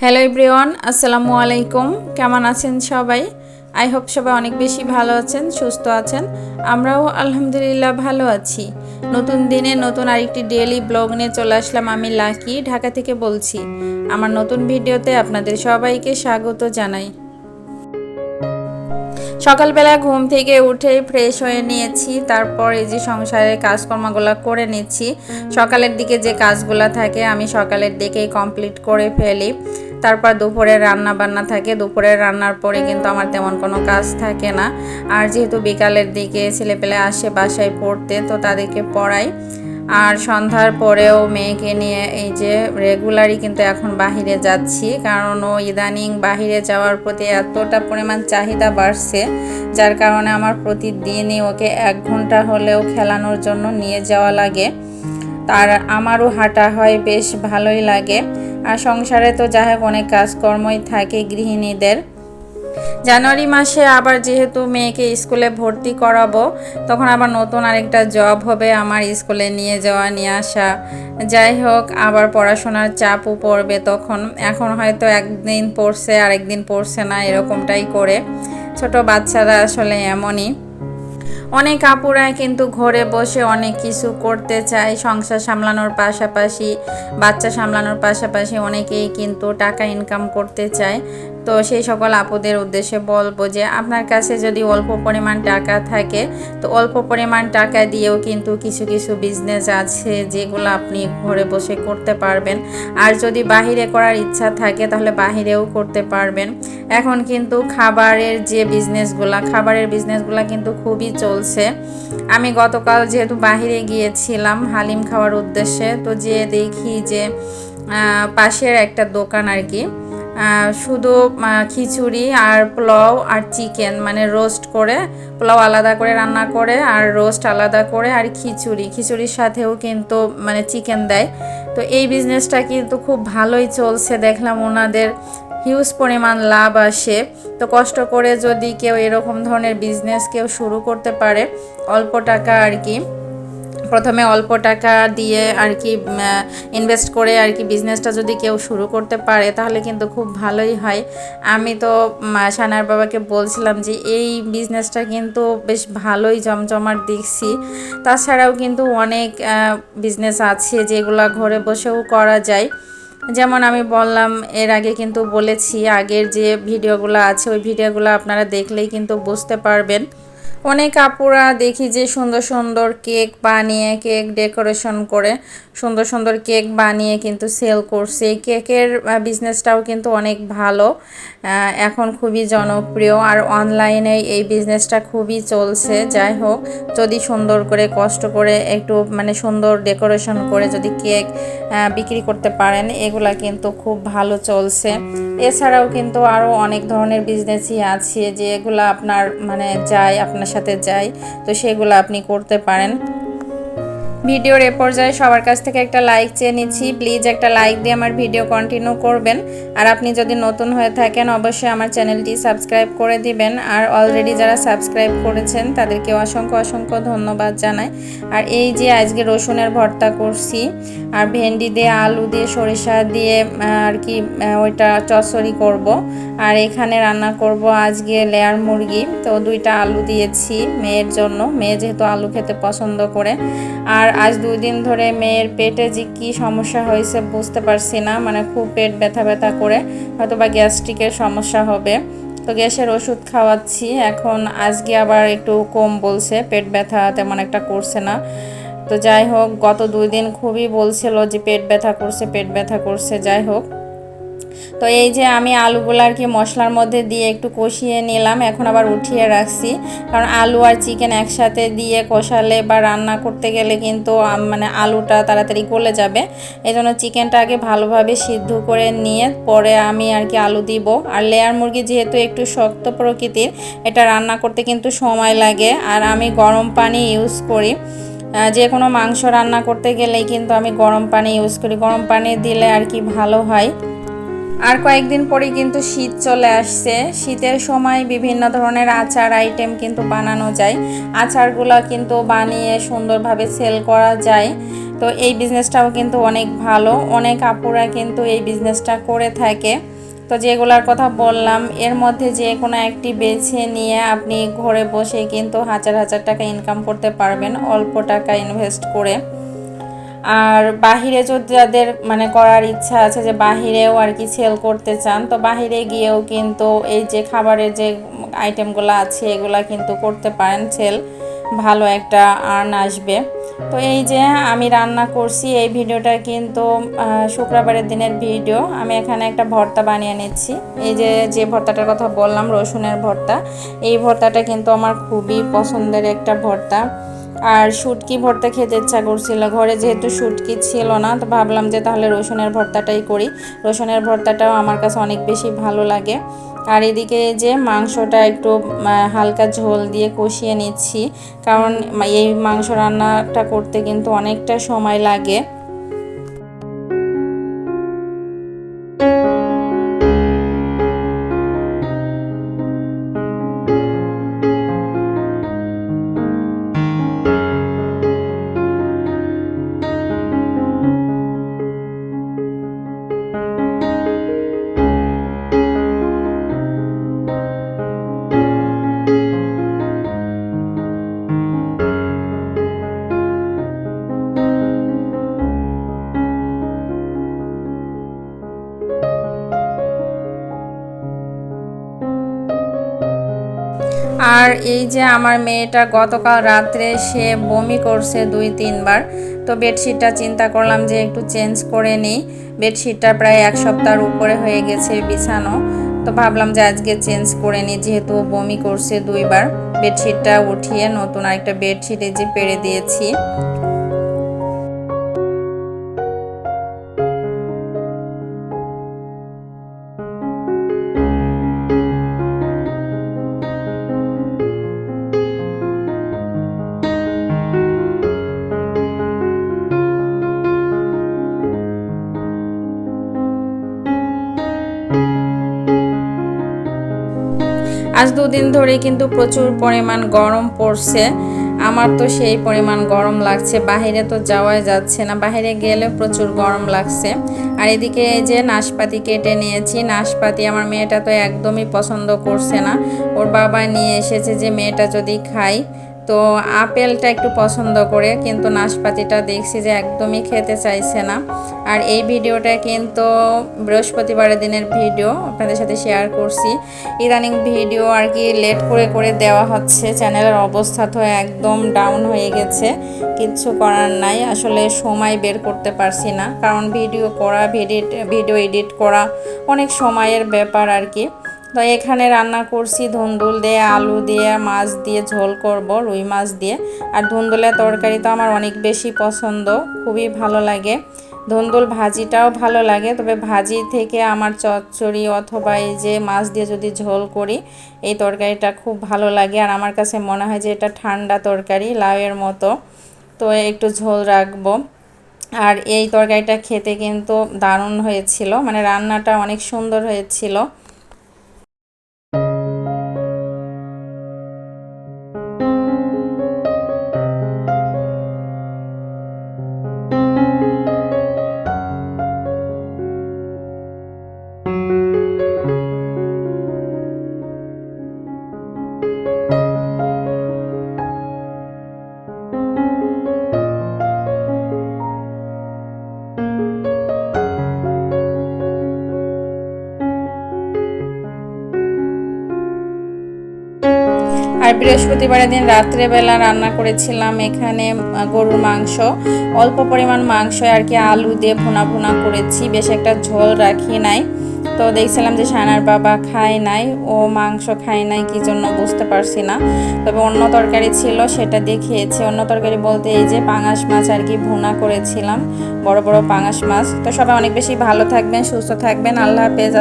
Hello everyone আসসালামু আলাইকুম। কেমন আছেন সবাই? আই হোপ সবাই অনেক বেশি ভালো আছেন, সুস্থ আছেন। আমরাও আলহামদুলিল্লাহ ভালো আছি। নতুন দিনে নতুন আরেকটি ডেইলি ব্লগ নিয়ে চলে আসলাম আমি লাকি, ঢাকা থেকে বলছি। আমার নতুন ভিডিওতে আপনাদের সবাইকে স্বাগত জানাই। সকালবেলা ঘুম থেকে উঠে ফ্রেশ হয়ে নিয়েছি, তারপর এই যে সংসারের কাজকর্মগুলো করে নিচ্ছি। সকালের দিকে যে কাজগুলো থাকে, আমি সকালের দিকেই কমপ্লিট করে ফেলি। তারপর দুপুরে রান্না বান্না থাকে, দুপুরে রান্নার পরে কিন্তু আমার তেমন কোনো কাজ থাকে না। আর যেহেতু বিকালের দিকে ছেলেপেলে আসে বাসায় পড়তে, তো তাদেরকে পড়াই। আর সন্ধ্যার পরেও মেয়েকে নিয়ে এই যে রেগুলারই কিন্তু এখন বাহিরে যাচ্ছি, কারণ ও ইদানিং বাহিরে যাওয়ার প্রতি এতটা পরিমাণ চাহিদা বাড়ছে, যার কারণে আমার প্রতিদিনই ওকে এক ঘণ্টা হলেও খেলানোর জন্য নিয়ে যাওয়া লাগে। তার আমারও হাঁটা হয়, বেশ ভালোই লাগে। আর সংসারে তো যাই হোক অনেক কাজকর্মই থাকে গৃহিণীদের। জানুয়ারি মাসে আবার যেহেতু মেয়েকে স্কুলে ভর্তি করাবো, তখন আবার নতুন আরেকটা জব হবে আমার স্কুলে নিয়ে যাওয়া, নিয়ে আসা। যাই হোক, আবার পড়াশোনার চাপও পড়বে তখন। এখন হয়তো একদিন পড়ছে, আরেকদিন পড়ছে না, এরকমটাই করে। ছোট বাচ্চারা আসলে এমনই। অনেক আপুরা কিন্তু ঘরে বসে অনেক কিছু করতে চায়, সংসার সামলানোর পাশাপাশি, বাচ্চা সামলানোর পাশাপাশি অনেকেই কিন্তু টাকা ইনকাম করতে চায়। তো সেই সকল আপুদের উদ্দেশ্যে বলব যে, আপনার কাছে যদি অল্প পরিমাণ টাকা থাকে, তো অল্প পরিমাণ টাকা দিয়েও কিন্তু কিছু কিছু বিজনেস আছে যেগুলো আপনি ঘরে বসে করতে পারবেন। আর যদি বাহিরে করার ইচ্ছা থাকে, তাহলে বাহিরেও করতে পারবেন। এখন কিন্তু খাবারের যে বিজনেসগুলা খাবারের বিজনেসগুলা কিন্তু খুবই চলছে। আমি গতকাল যেহেতু বাহিরে গিয়েছিলাম হালিম খাওয়ার উদ্দেশ্যে, তো যে দেখি যে পাশের একটা দোকান আর কি শুধু খিচুড়ি আর পোলাও আর চিকেন মানে রোস্ট করে, পোলাও আলাদা করে রান্না করে আর রোস্ট আলাদা করে আর খিচুড়ি। খিচুড়ির সাথেও কিন্তু মানে চিকেন দেয়। তো এই বিজনেসটা কিন্তু খুব ভালোই চলছে। দেখলাম ওনাদের হিউজ পরিমাণ লাভ আসে। তো কষ্ট করে যদি কেউ এরকম ধরনের বিজনেস কেউ শুরু করতে পারে, অল্প টাকা আর কি। প্রথমে অল্প টাকা দিয়ে আর কি ইনভেস্ট করে আর কি বিজনেসটা যদি কেউ শুরু করতে পারে, তাহলে কিন্তু খুব ভালোই হয়। আমি তো সানার বাবাকে বলছিলাম যে, এই বিজনেসটা কিন্তু বেশ ভালোই জমজমাট দেখছি। তাছাড়াও কিন্তু অনেক বিজনেস আছে যেগুলো ঘরে বসেও করা যায়। যেমন আমি বললাম, এর আগে কিন্তু বলেছি, আগের যে ভিডিওগুলো আছে, ওই ভিডিওগুলো আপনারা দেখলেই কিন্তু বুঝতে পারবেন। অনেক আপুরা দেখি যে সুন্দর সুন্দর কেক বানিয়ে, কেক ডেকোরেশন করে, সুন্দর সুন্দর কেক বানিয়ে কিন্তু সেল করছে। এই কেকের বিজনেসটাও কিন্তু অনেক ভালো এখন খুবই জনপ্রিয় আর অনলাইনে এই বিজনেসটা খুবই চলছে। যাই হোক, যদি সুন্দর করে, কষ্ট করে একটু মানে সুন্দর ডেকোরেশন করে যদি কেক বিক্রি করতে পারেন, এগুলা কিন্তু খুব ভালো চলছে। এছাড়াও কিন্তু আরও অনেক ধরনের বিজনেসই আছে যে এগুলো আপনার মানে যায় আপনার সাথে যায় তো সেগুলো আপনি করতে পারেন। ভিডিওর এ পর্যায়ে সবার কাছ থেকে একটা লাইক চেয়ে নিচ্ছি। প্লিজ একটা লাইক দিয়ে আমার ভিডিও কন্টিনিউ করবেন। আর আপনি যদি নতুন হয়ে থাকেন, অবশ্যই আমার চ্যানেলটি সাবস্ক্রাইব করে দিবেন। আর অলরেডি যারা সাবস্ক্রাইব করেছেন, তাদেরকে অসংখ্য অসংখ্য ধন্যবাদ জানাই। আর এই যে আজকে রসুনের ভর্তা করছি, আর ভেন্ডি দিয়ে, আলু দিয়ে, সরিষা দিয়ে আর কি ওইটা চচ্চড়ি করব। আর এখানে রান্না করব আজকে লেয়ার মুরগি। তো দুইটা আলু দিয়েছি মেয়ের জন্য। মেয়ে যেহেতু আলু খেতে পছন্দ করে। আর আজ দুই দিন ধরে মেয়ের পেটে যে কী সমস্যা হয়েছে বুঝতে পারছি না মানে খুব পেট ব্যথা ব্যথা করে হয়তো বা গ্যাস্ট্রিকের সমস্যা হবে। তো গ্যাসের ওষুধ খাওয়াচ্ছি, এখন আজকে আবার একটু কম বলছে, পেট ব্যথা তেমন একটা করছে না। তো যাই হোক, গত দুই দিন খুবই বলছিল যে পেট ব্যথা করছে, পেট ব্যথা করছে, যাই হোক। তো এই যে আমি আলুগুলো আর কি মশলার মধ্যে দিয়ে একটু কষিয়ে নিলাম, এখন আবার উঠিয়ে রাখছি। কারণ আলু আর চিকেন একসাথে দিয়ে কষালে বা রান্না করতে গেলে কিন্তু মানে আলুটা তাড়াতাড়ি গলে যাবে। এই জন্য চিকেনটা আগে ভালোভাবে সিদ্ধ করে নিয়ে পরে আমি আর কি আলু দিব। আর লেয়ার মুরগি যেহেতু একটু শক্ত প্রকৃতির, এটা রান্না করতে কিন্তু সময় লাগে। আর আমি গরম পানি ইউজ করি। যে কোনো মাংস রান্না করতে গেলেই কিন্তু আমি গরম পানি ইউজ করি। গরম পানি দিলে আর কি ভালো হয়। আর কয়েকদিন পরেই কিন্তু শীত চলে আসছে। শীতের সময় বিভিন্ন ধরনের আচার আইটেম কিন্তু বানানো যায়। আচারগুলো কিন্তু বানিয়ে সুন্দরভাবে সেল করা যায়। তো এই বিজনেসটাও কিন্তু অনেক ভালো। অনেক আপুরা কিন্তু এই বিজনেসটা করে থাকে। তো যেগুলোর কথা বললাম, এর মধ্যে যে কোনো একটি বেছে নিয়ে আপনি ঘরে বসে কিন্তু হাজার হাজার টাকা ইনকাম করতে পারবেন, অল্প টাকা ইনভেস্ট করে। আর বাহিরে যদি যাদের মানে করার ইচ্ছা আছে যে বাহিরেও আর কি সেল করতে চান, তো বাহিরে গিয়েও কিন্তু এই যে খাবারের যে আইটেমগুলো আছে, এগুলা কিন্তু করতে পারেন সেল ভালো একটা আর্ন আসবে। তো এই যে আমি রান্না করছি, এই ভিডিওটা কিন্তু শুক্রবারের দিনের ভিডিও। আমি এখানে একটা ভর্তা বানিয়ে নিচ্ছি। এই যে যে ভর্তাটার কথা বললাম, রসুনের ভর্তা, এই ভর্তাটা কিন্তু আমার খুবই পছন্দের একটা ভর্তা। আর শুটকি ভর্তা খেতে ইচ্ছা করছিল। ঘরে যেহেতু শুটকি ছিল না, তো ভাবলাম যে তাহলে রসুনের ভর্তাটাই করি। রসুনের ভর্তাটাও আমার কাছে অনেক বেশি ভালো লাগে। আর এদিকে যে মাংসটা একটু হালকা ঝোল দিয়ে কষিয়ে নিচ্ছি। কারণ এই মাংস রান্নাটা করতে কিন্তু অনেকটা সময় লাগে। আর এই যে আমার মেয়েটা গতকাল রাত্রে সে বমি করছে দুই, তিনবার, তো বেডশিটটা চিন্তা করলাম যে একটু চেঞ্জ করে নিই। বেডশিটটা প্রায় এক সপ্তাহর উপরে হয়ে গেছে বিছানো, তো ভাবলাম যে আজকে চেঞ্জ করে নিই, যেহেতু বমি করছে দুইবার। বেডশিটটা উঠিয়ে নতুন আরেকটা বেডশিট যে পেরে দিয়েছি। আজ দুদিন ধরে কিন্তু প্রচুর পরিমাণ গরম পড়ছে। আমার তো সেই পরিমাণ গরম লাগছে, বাহিরে তো যাওয়াই যাচ্ছে না, বাহিরে গেলে প্রচুর গরম লাগছে। আর এদিকে যে নাশপাতি কেটে নিয়েছি, নাশপাতি আমার মেয়েটা তো একদমই পছন্দ করছে না। ওর বাবা নিয়ে এসেছে যে মেয়েটা যদি খাই তো আপেলটা একটু পছন্দ করে, কিন্তু নাশপাতিটা দেখছি যে একদমই খেতে চাইছে না। আর এই ভিডিওটা কিন্তু বৃহস্পতিবারের দিনের ভিডিও, আপনাদের সাথে শেয়ার করছি। ইদানিং ভিডিও আর কি লেট করে করে দেওয়া হচ্ছে, চ্যানেলের অবস্থা তো একদম ডাউন হয়ে গেছে, কিচ্ছু করার নাই, আসলে সময় বের করতে পারছি না। কারণ ভিডিও করা ভিডিও ভিডিও এডিট করা অনেক সময়ের ব্যাপার আর কি। তো এখানে রান্না করছি ধুন্দুল দিয়ে, আলু দিয়ে, মাছ দিয়ে, ঝোল করব, রুই মাছ দিয়ে। আর ধুন্দুলের তরকারি তো আমার অনেক বেশি পছন্দ, খুবই ভালো লাগে। ধুন্দুল ভাজিটাও ভালো লাগে, তবে ভাজি থেকে আমার চচ্চড়ি অথবা এই যে মাছ দিয়ে যদি ঝোল করি, এই তরকারিটা খুব ভালো লাগে। আর আমার কাছে মনে হয় যে এটা ঠান্ডা তরকারি, লাউয়ের মতো। তো একটু ঝোল রাখব। আর এই তরকারিটা খেতে কিন্তু দারুণ হয়েছিল মানে রান্নাটা অনেক সুন্দর হয়েছিল। আর বৃহস্পতিবারের দিন রাত্রেবেলা রান্না করেছিলাম এখানে গরুর মাংস। অল্প পরিমাণ মাংস আর কি আলু দিয়ে ভুনা ভুনা করেছি, বেশ একটা ঝোল রাখি নাই। তো দেখছিলাম যে সানার বাবা খায় নাই, ও মাংস খায় নাই, কি জন্য বুঝতে পারছি না। তবে অন্য তরকারি ছিল, সেটা দিয়ে খেয়েছি। অন্য তরকারি বলতে এই যে পাঙাশ মাছ আর কি ভুনা করেছিলাম, বড় বড় পাঙাশ মাছ। তো সবাই অনেক বেশি ভালো থাকবেন, সুস্থ থাকবেন। আল্লাহ হাফেজ